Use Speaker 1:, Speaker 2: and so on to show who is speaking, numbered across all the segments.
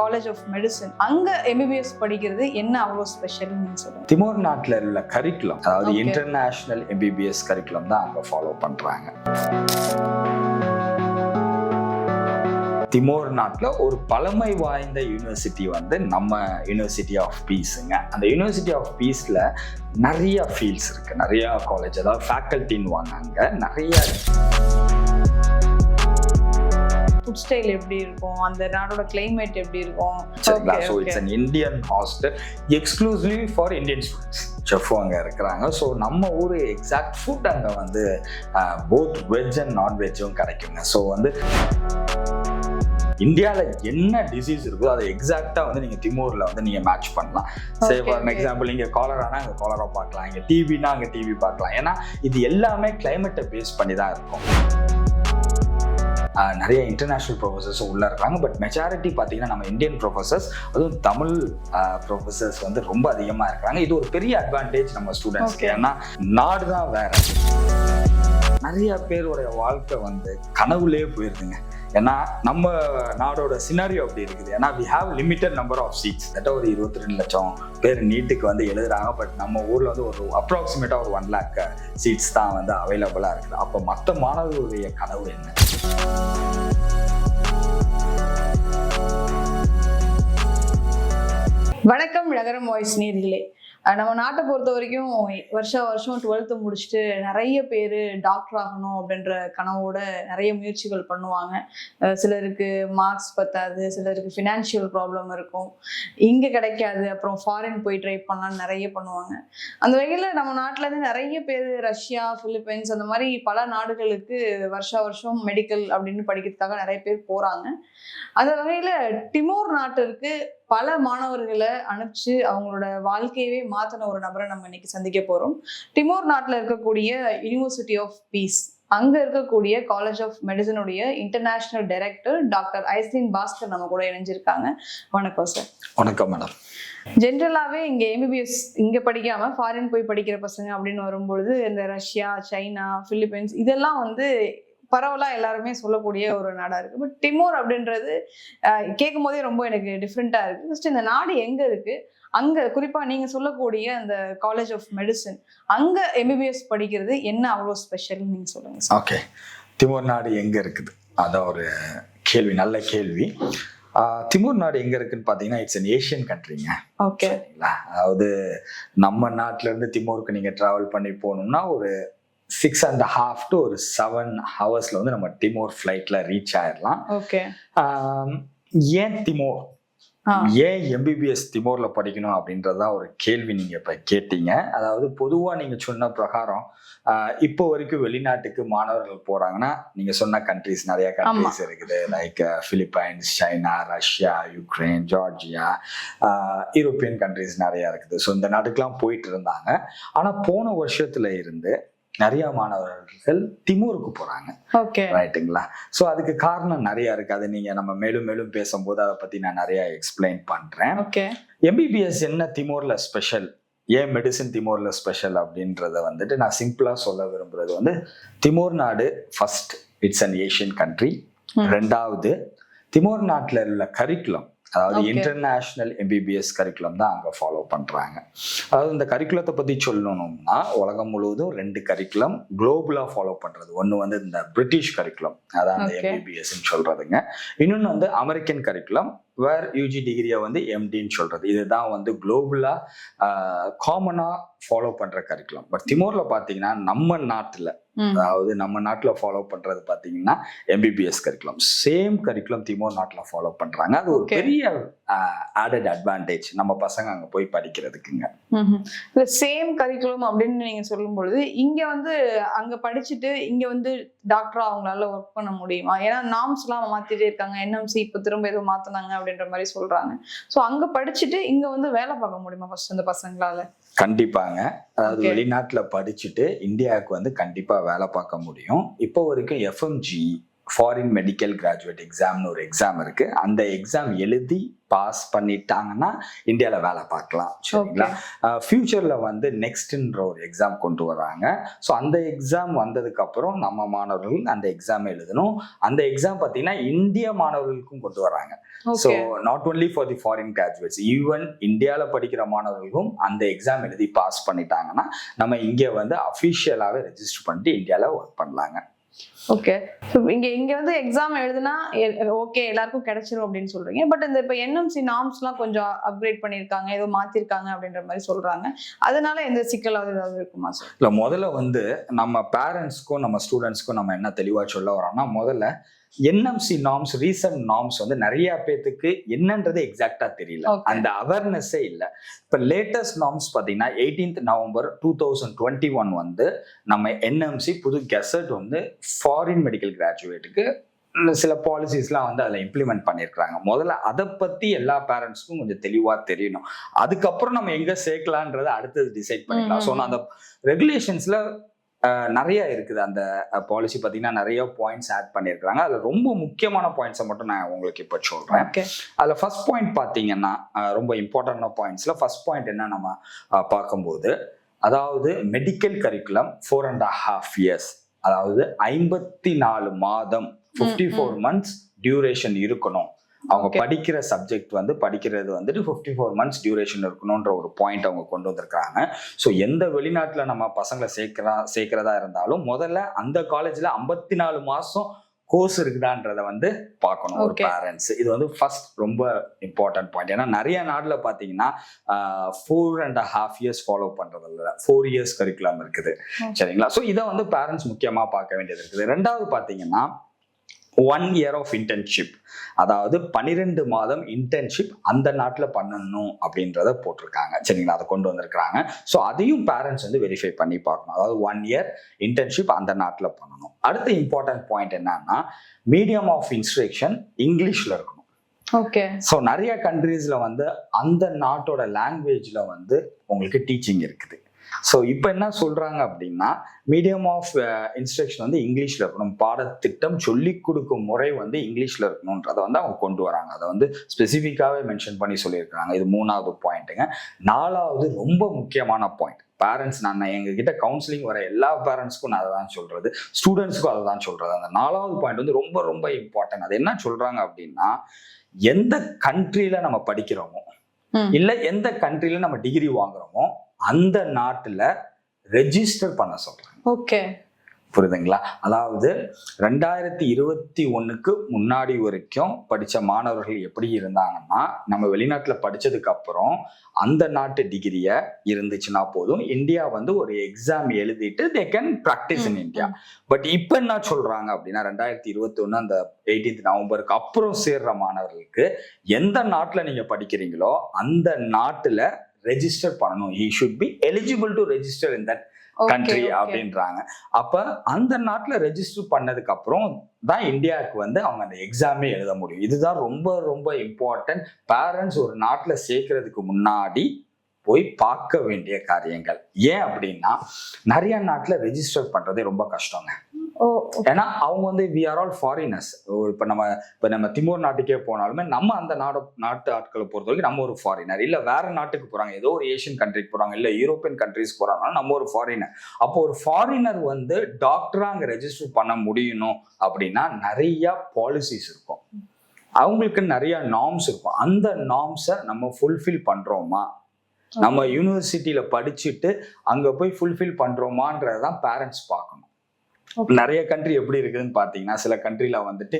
Speaker 1: College of medicine அங்க MBBS படிக்கிறது என்ன அவ்வளோ ஸ்பெஷல்னு நீங்க சொல்லுங்க.
Speaker 2: திமோர் நாட்டில் உள்ள கரிக்குலம் அதாவது. இன்டர்நேஷனல் எம்பிபிஎஸ் கரிக்குலம் தான் அங்கே ஃபாலோ பண்றாங்க. திமோர் நாட்டில் ஒரு பழமை வாய்ந்த யூனிவர்சிட்டி வந்து நம்ம யூனிவர்சிட்டி ஆஃப் பீஸுங்க அந்த யூனிவர்சிட்டி ஆஃப் பீஸில் நிறைய ஃபீல்ட்ஸ் இருக்கு. நிறைய காலேஜ் அதாவது ஃபேக்கல்ட்டின்னு வாங்க நிறைய
Speaker 1: ஃபுட் ஸ்டைல் எப்படி இருக்கும்? அந்த நாடோட கிளைமேட் எப்படி இருக்கும்?
Speaker 2: So. It's an Indian hostel exclusively for Indian students chef அங்கே இருக்கிறாங்க. ஸோ நம்ம ஊர் எக்ஸாக்ட் ஃபுட் அங்கே வந்து போத் வெஜ் அண்ட் நான்வெஜ்ஜும் கிடைக்குங்க. ஸோ வந்து இந்தியாவில் என்ன டிசீஸ் இருக்கோ அதை எக்ஸாக்டாக வந்து நீங்கள் திமூரில் வந்து நீங்கள் மேட்ச் பண்ணலாம். சே
Speaker 1: Okay,
Speaker 2: ஃபார். எக்ஸாம்பிள் இங்கே காலரானா அங்கே காலரா பார்க்கலாம். இங்கே டிவினா அங்கே டிவி பார்க்கலாம். ஏன்னா இது எல்லாமே கிளைமேட்டை பேஸ் பண்ணி தான் இருக்கும். நிறைய இன்டர்நேஷ்னல் ப்ரொஃபசர்ஸும் உள்ள இருக்காங்க. பட் மெஜாரிட்டி பார்த்தீங்கன்னா நம்ம இந்தியன் ப்ரொஃபசர்ஸ் அதுவும் தமிழ் ப்ரொஃபசர்ஸ் வந்து ரொம்ப அதிகமாக இருக்கிறாங்க இது ஒரு பெரிய அட்வான்டேஜ் நம்ம ஸ்டூடெண்ட்ஸ்க்கு. ஏன்னா நாடு தான் வேற. நிறைய பேருடைய வாழ்க்கை வந்து கனவுலே போயிருதுங்க. ஏன்னா நம்ம நாடோட சினாரியோ அப்படி இருக்குது. ஏன்னா we have limited number of seats கிட்ட ஒரு இருபத்தி ரெண்டு லட்சம் பேர் நீட்டுக்கு வந்து எழுதுறாங்க. பட் நம்ம ஊர்ல வந்து ஒரு அப்ராக்சிமேட்டா ஒரு ஒன் லேக் சீட்ஸ் தான் வந்து அவைலபிளா இருக்குது. அப்போ மற்ற மாணவர்களுடைய கனவு என்ன?
Speaker 1: வணக்கம் நகரம் வாய்ஸ் நேர்களே. நம்ம நாட்டை பொறுத்த வரைக்கும் வருஷ வருஷம் டுவெல்த்து முடிச்சுட்டு நிறைய பேர் டாக்டர் ஆகணும் அப்படின்ற கனவோட நிறைய முயற்சிகள் பண்ணுவாங்க. சிலருக்கு மார்க்ஸ் பத்தாது சிலருக்கு ஃபினான்ஷியல் ப்ராப்ளம் இருக்கும். இங்கே கிடைக்காது அப்புறம் ஃபாரின் போய் ட்ரை பண்ணலாம்னு நிறைய பண்ணுவாங்க. அந்த வகையில் நம்ம நாட்டிலேருந்து நிறைய பேர் ரஷ்யா ஃபிலிப்பைன்ஸ் அந்த மாதிரி பல நாடுகளுக்கு வருஷா வருஷம் மெடிக்கல் அப்படின்னு படிக்கிறதுக்காக நிறைய பேர் போகிறாங்க அந்த வகையில் டிமோர் நாட்டிற்கு பல மாணவர்களை அனுப்பிச்சு அவங்களோட வாழ்க்கையவே மாத்தின ஒரு நபரை நம்ம இன்னைக்கு சந்திக்க போறோம். டிமோர் நாட்டில் இருக்கக்கூடிய யூனிவர்சிட்டி ஆஃப் பீஸ் அங்க இருக்கக்கூடிய college of மெடிசனுடைய international director doctor Aislin Bhaskar நம்ம கூட இணைஞ்சிருக்காங்க. வணக்கம் சார்
Speaker 2: வணக்கம் மேடம்
Speaker 1: ஜென்ரலாகவே இங்கே எம்பிபிஎஸ் இங்கே படிக்காம ஃபாரின் போய் படிக்கிற பசங்க அப்படின்னு வரும்பொழுது இந்த ரஷ்யா சைனா பிலிப்பைன்ஸ் இதெல்லாம் வந்து பரவலாக எல்லாருமே சொல்லக்கூடிய ஒரு நாடா இருக்கு. பட் டிமோர் அப்படின்றது கேட்கும் போதே ரொம்ப எனக்கு டிஃப்ரெண்ட்டாக இருக்கு. ஃபர்ஸ்ட் இந்த நாடு எங்க இருக்கு? அங்க குறிப்பா நீங்க சொல்லக்கூடிய அந்த காலேஜ் ஆஃப் மெடிசன் அங்க எம்பிபிஎஸ் படிக்கிறது என்ன அவ்வளோ ஸ்பெஷல்னு நீங்க சொல்லுங்க சார்
Speaker 2: ஓகே திமோர் நாடு எங்க இருக்குது? அதான் ஒரு கேள்வி நல்ல கேள்வி. திமோர் நாடு எங்க இருக்குன்னு பார்த்தீங்கன்னா இட்ஸ் அன் ஏஷியன் கண்ட்ரிங்க
Speaker 1: ஓகே
Speaker 2: அதாவது நம்ம நாட்டுல இருந்து திமோருக்கு நீங்க டிராவல் பண்ணி போகணும்னா ஒரு சிக்ஸ் அண்ட் ஹாஃப் டு ஒரு செவன் ஹவர்ஸ்ல வந்து நம்ம திமோர் ஃப்ளைட்ல ரீச் ஆயிடலாம்
Speaker 1: ஓகே
Speaker 2: ஏன் திமோர் ஏன் எம்பிபிஎஸ் திமோர்ல படிக்கணும் அப்படின்றதுதான் ஒரு கேள்வி நீங்க இப்ப கேட்டீங்க. அதாவது பொதுவா நீங்க சொன்ன பிரகாரம் இப்போ வரைக்கும் வெளிநாட்டுக்கு மாணவர்கள் போறாங்கன்னா நீங்க சொன்ன கண்ட்ரிஸ் நிறைய கண்ட்ரிஸ் இருக்குது. Like Philippines China Russia Ukraine Georgia European countries நிறைய இருக்குது. ஸோ இந்த நாட்டுக்கெல்லாம் போயிட்டு இருந்தாங்க. ஆனா போன வருஷத்துல இருந்து நிறைய மாணவர்கள் திமூருக்கு போறாங்க.
Speaker 1: ஓகே.
Speaker 2: ரைட்டுங்களா? ஸோ அதுக்கு காரணம் நிறைய இருக்கு. அது நீங்க நம்ம மேலும் மேலும் பேசும்போது அதை பத்தி நான் நிறைய எக்ஸ்பிளைன் பண்றேன்.
Speaker 1: ஓகே.
Speaker 2: எம்பிபிஎஸ் என்ன திமோர்ல ஸ்பெஷல் ஏன் மெடிசின் திமோர்ல ஸ்பெஷல் அப்படின்றத வந்துட்டு நான் சிம்பிளா சொல்ல விரும்புறது வந்து திமோர் நாடு first it's an Asian country. ரெண்டாவது திமோர் நாட்டில் உள்ள கரிக்குலம் அதாவது. இன்டர்நேஷனல் எம்பிபிஎஸ் கரிக்குலம் தான் அங்கே ஃபாலோ பண்றாங்க. அதாவது இந்த கரிக்குலத்தை பத்தி சொல்லணும்னா உலகம் முழுவதும் ரெண்டு கரிக்குலம் குளோபலா ஃபாலோ பண்றது. ஒன்று வந்து இந்த பிரிட்டிஷ் கரிக்குலம் அதான் அந்த
Speaker 1: Okay.
Speaker 2: எம்பிபிஎஸ் சொல்றதுங்க. இன்னொன்று வந்து அமெரிக்கன் கரிக்குலம் வேர் யூஜி டிகிரியை வந்து எம்டின்னு சொல்றது. இதுதான் வந்து குளோபலா காமனா ஃபாலோ பண்ற கரிக்குலம் பட் திமோர்ல பாத்தீங்கன்னா நம்ம நாட்டுல அதாவது நம்ம நாட்டுல ஃபாலோ பண்றது பாத்தீங்கன்னா MBBS curriculum same curriculum Timor நாட்டுல ஃபாலோ பண்றாங்க. அது ஒரு. பெரிய ஆடட் அட்வான்டேஜ் நம்ம பசங்க அங்க போய் படிக்கிறதுக்குங்க.
Speaker 1: இந்த சேம் கரிக்குலம் அப்படின்னு நீங்க சொல்லும் பொழுது இங்க வந்து அங்க படிச்சுட்டு இங்க வந்து டாக்டரா அவங்களால ஒர்க் பண்ண முடியுமா? ஏன்னா நாம்ஸ் எல்லாம் மாத்திட்டே இருக்காங்க. என்எம்சி இப்ப திரும்ப ஏதோ மாத்தினாங்க அப்படின்ற மாதிரி சொல்றாங்க. சோ அங்க படிச்சுட்டு இங்க வந்து வேலை பார்க்க முடியுமா ஃபர்ஸ்ட் அந்த பசங்களால?
Speaker 2: கண்டிப்பாங்க அதாவது. வெளிநாட்டுல படிச்சுட்டு இந்தியாவுக்கு வந்து கண்டிப்பா வேலை பார்க்க முடியும் இப்போ வரைக்கும் எஃப்எம்ஜி ஃபாரின் மெடிக்கல் கிராஜுவேட் எக்ஸாம்னு ஒரு எக்ஸாம் இருக்கு. அந்த எக்ஸாம் எழுதி பாஸ் பண்ணிட்டாங்கன்னா இந்தியாவில் வேலை பார்க்கலாம். சரிங்களா? ஃபியூச்சரில் வந்து நெக்ஸ்ட்ன்ற ஒரு எக்ஸாம் கொண்டு வராங்க. ஸோ அந்த எக்ஸாம் வந்ததுக்கு அப்புறம் நம்ம மாணவர்கள் அந்த எக்ஸாம் எழுதணும். அந்த எக்ஸாம் பார்த்தீங்கன்னா இந்திய மாணவர்களுக்கும் கொண்டு வராங்க. So not only for the foreign graduates even இந்தியாவில் படிக்கிற மாணவர்களுக்கும் அந்த எக்ஸாம் எழுதி பாஸ் பண்ணிட்டாங்கன்னா நம்ம இங்கே வந்து அஃபிஷியலாகவே ரெஜிஸ்டர் பண்ணிட்டு இந்தியாவில் ஒர்க் பண்ணலாங்க.
Speaker 1: ஓகே இங்க இங்க வந்து எக்ஸாம் எழுதுனா ஓகே எல்லாருக்கும் கிடைச்சிரும் அப்படின்னு சொல்றீங்க. பட் இந்த இப்ப என்எம்சி நார்ம்ஸ்லாம் கொஞ்சம் அப்கிரேட் பண்ணிருக்காங்க ஏதோ மாத்திருக்காங்க அப்படின்ற மாதிரி சொல்றாங்க. அதனால எந்த சிக்கலாவது ஏதாவது இருக்குமா சார்
Speaker 2: இல்ல முதல்ல வந்து நம்ம பேரண்ட்ஸ்க்கும் நம்ம ஸ்டூடெண்ட்ஸ்க்கும் நம்ம என்ன தெளிவா சொல்ல வரோம்னா முதல்ல என்எம்சி நார்ம்ஸ் ரீசன்ட் நார்ம்ஸ் வந்து நிறைய பேத்துக்கு என்னன்றது எக்ஸாக்டா தெரியல. அந்த அவேர்னஸே இல்லை. இப்போ லேட்டஸ்ட் நார்ம்ஸ் பார்த்தீங்கன்னா eighteenth November two thousand twenty one வந்து நம்ம என்எம்சி புது கெசட் வந்து ஃபாரின் மெடிக்கல் கிராஜுவேட்டுக்கு சில பாலிசிஸ்லாம் வந்து அதில் இம்ப்ளிமெண்ட் பண்ணியிருக்கிறாங்க முதல்ல அதை பற்றி எல்லா பேரண்ட்ஸ்க்கும் கொஞ்சம் தெளிவாக தெரியணும். அதுக்கப்புறம் நம்ம எங்கே சேர்க்கலான்றதை அடுத்தது டிசைட் பண்ணிக்கலாம். ஸோ நான் அந்த ரெகுலேஷன்ஸில் நிறைய இருக்குது அந்த பாலிசி பார்த்தீங்கன்னா நிறைய பாயிண்ட்ஸ் ஆட் பண்ணியிருக்கிறாங்க. அதில் ரொம்ப முக்கியமான பாயிண்ட்ஸை மட்டும் நான் உங்களுக்கு இப்போ சொல்கிறேன்
Speaker 1: ஓகே
Speaker 2: அதில் ஃபர்ஸ்ட் பாயிண்ட் பார்த்தீங்கன்னா ரொம்ப இம்பார்ட்டண்டான பாயிண்ட்ஸில் ஃபர்ஸ்ட் பாயிண்ட் என்ன நம்ம பார்க்கும்போது அதாவது medical curriculum four and half years அதாவது ஐம்பத்தி நாலு மாதம் ஃபிஃப்டி ஃபோர் மந்த்ஸ் டியூரேஷன் இருக்கணும். அவங்க. படிக்கிற சப்ஜெக்ட் வந்து படிக்கிறது வந்துட்டு ஃபிஃப்டி ஃபோர் மந்த்ஸ் டியூரேஷன் இருக்கணுன்ற ஒரு பாயிண்ட் அவங்க கொண்டு வந்திருக்காங்க. ஸோ எந்த வெளிநாட்டில் நம்ம பசங்களை சேர்க்கிறா சேர்க்கிறதா இருந்தாலும் முதல்ல அந்த காலேஜில் ஐம்பத்தி நாலு மாதம் கோர்ஸ் இருக்குதான்றத வந்து பார்க்கணும் ஒரு. பேரண்ட்ஸ் இது வந்து ஃபர்ஸ்ட் ரொம்ப இம்பார்ட்டன்ட் பாயிண்ட் ஏன்னா நிறைய நாட்டில் பார்த்தீங்கன்னா four and half years follow பண்றது இல்லை ஃபோர் இயர்ஸ் கரிக்குலம் இருக்குது. சரிங்களா? ஸோ இதை வந்து பேரண்ட்ஸ் முக்கியமாக பார்க்க வேண்டியது இருக்குது. ரெண்டாவது பார்த்தீங்கன்னா ஒன் இயர் ஆஃப் இன்டர்ன்ஷிப் அதாவது பன்னிரெண்டு மாதம் இன்டர்ன்ஷிப் அந்த நாட்டில் பண்ணணும் அப்படின்றத போட்டிருக்காங்க. சரிங்களா? அதை கொண்டு வந்திருக்கிறாங்க. ஸோ அதையும் பேரண்ட்ஸ் வந்து வெரிஃபை பண்ணி பார்க்கணும். அதாவது ஒன் இயர் இன்டர்ன்ஷிப் அந்த நாட்டில் பண்ணணும். அடுத்த இம்பார்ட்டன்ட் பாயிண்ட் என்னன்னா மீடியம் ஆஃப் இன்ஸ்ட்ரக்ஷன் இங்கிலீஷில் இருக்கணும்.
Speaker 1: ஓகே
Speaker 2: ஸோ நிறைய கண்ட்ரீஸில் வந்து அந்த நாட்டோட லாங்குவேஜில் வந்து உங்களுக்கு டீச்சிங் இருக்குது. ஸோ இப்போ என்ன சொல்கிறாங்க அப்படின்னா மீடியம் ஆஃப் இன்ஸ்ட்ரக்ஷன் வந்து இங்கிலீஷில் இருக்கணும். பாடத்திட்டம் சொல்லிக் கொடுக்கும் முறை வந்து இங்கிலீஷில் இருக்கணுன்றதை வந்து அவங்க கொண்டு வராங்க. அதை வந்து ஸ்பெசிஃபிக்காகவே மென்ஷன் பண்ணி சொல்லியிருக்காங்க இது மூணாவது பாயிண்ட்டுங்க நாலாவது ரொம்ப முக்கியமான பாயிண்ட் பேரண்ட்ஸ் நான் எங்ககிட்ட கவுன்சிலிங் வர எல்லா பேரண்ட்ஸ்க்கும் நான் அதை தான் சொல்றது. ஸ்டூடெண்ட்ஸ்க்கும் அதை தான் சொல்றது. அந்த நாலாவது பாயிண்ட் வந்து ரொம்ப ரொம்ப இம்பார்ட்டன்ட் அது என்ன சொல்றாங்க அப்படின்னா எந்த கண்ட்ரியில நம்ம படிக்கிறோமோ. இல்ல எந்த கண்ட்ரியில நம்ம டிகிரி வாங்குறோமோ அந்த நாட்டுல ரெஜிஸ்டர் பண்ண சொல்றாங்க.
Speaker 1: ஓகே.
Speaker 2: புரியுதுங்களா? அதாவது ரெண்டாயிரத்தி இருபத்தி ஒண்ணுக்கு முன்னாடி வரைக்கும் படிச்ச மாணவர்கள் எப்படி இருந்தாங்கன்னா நம்ம வெளிநாட்டுல படிச்சதுக்கு அப்புறம் அந்த நாட்டு டிகிரிய இருந்துச்சுன்னா போதும் இந்தியா வந்து ஒரு எக்ஸாம் எழுதிட்டு they can practice in India but இப்போ என்ன சொல்றாங்க அப்படின்னா ரெண்டாயிரத்தி இருபத்தி ஒண்ணு அந்த எயிட்டீன்த் நவம்பருக்கு அப்புறம் சேர்ற மாணவர்களுக்கு எந்த நாட்டுல நீங்க படிக்கிறீங்களோ அந்த நாட்டுல ரெஜிஸ்டர் பண்ணணும். He should be eligible to register in that country அப்படின்றாங்க. அப்ப அந்த நாட்டுல ரெஜிஸ்டர் பண்ணதுக்கு அப்புறம் தான் இந்தியாவுக்கு வந்து அவங்க அந்த எக்ஸாமே எழுத முடியும். இதுதான் ரொம்ப ரொம்ப இம்பார்ட்டன்ட் பேரண்ட்ஸ் ஒரு நாட்டுல சேர்க்கறதுக்கு முன்னாடி போய் பார்க்க வேண்டிய காரியங்கள். ஏன் அப்படின்னா நிறைய நாட்டுல ரெஜிஸ்டர் பண்றதே ரொம்ப கஷ்டங்க. ஏன்னா அவங்க வந்து வி ஆர் ஆல் ஃபாரினர்ஸ் இப்போ நம்ம இப்போ நம்ம திமோர் நாட்டுக்கே போனாலுமே நம்ம அந்த நாடு நாட்டு ஆட்களை பொறுத்த வரைக்கும் நம்ம ஒரு ஃபாரினர் இல்லை வேற நாட்டுக்கு போறாங்க. ஏதோ ஒரு ஏஷியன் கண்ட்ரிக்கு போறாங்க. இல்லை யூரோப்பியன் கண்ட்ரிஸ் போறாங்கன்னா நம்ம ஒரு ஃபாரினர் அப்போ ஒரு ஃபாரினர் வந்து டாக்டரா அங்கே ரெஜிஸ்டர் பண்ண முடியணும் அப்படின்னா நிறைய பாலிசிஸ் இருக்கும். அவங்களுக்கு நிறைய நார்ம்ஸ் இருக்கும். அந்த நார்ம்ஸை நம்ம ஃபுல்ஃபில் பண்றோமா? நம்ம யூனிவர்சிட்டியில படிச்சுட்டு அங்க போய் ஃபுல்ஃபில் பண்றோமான்றதை தான் பேரண்ட்ஸ் பார்க்கணும். நிறைய கண்ட்ரி எப்படி இருக்குதுன்னு பார்த்தீங்கன்னா சில கண்ட்ரில வந்துட்டு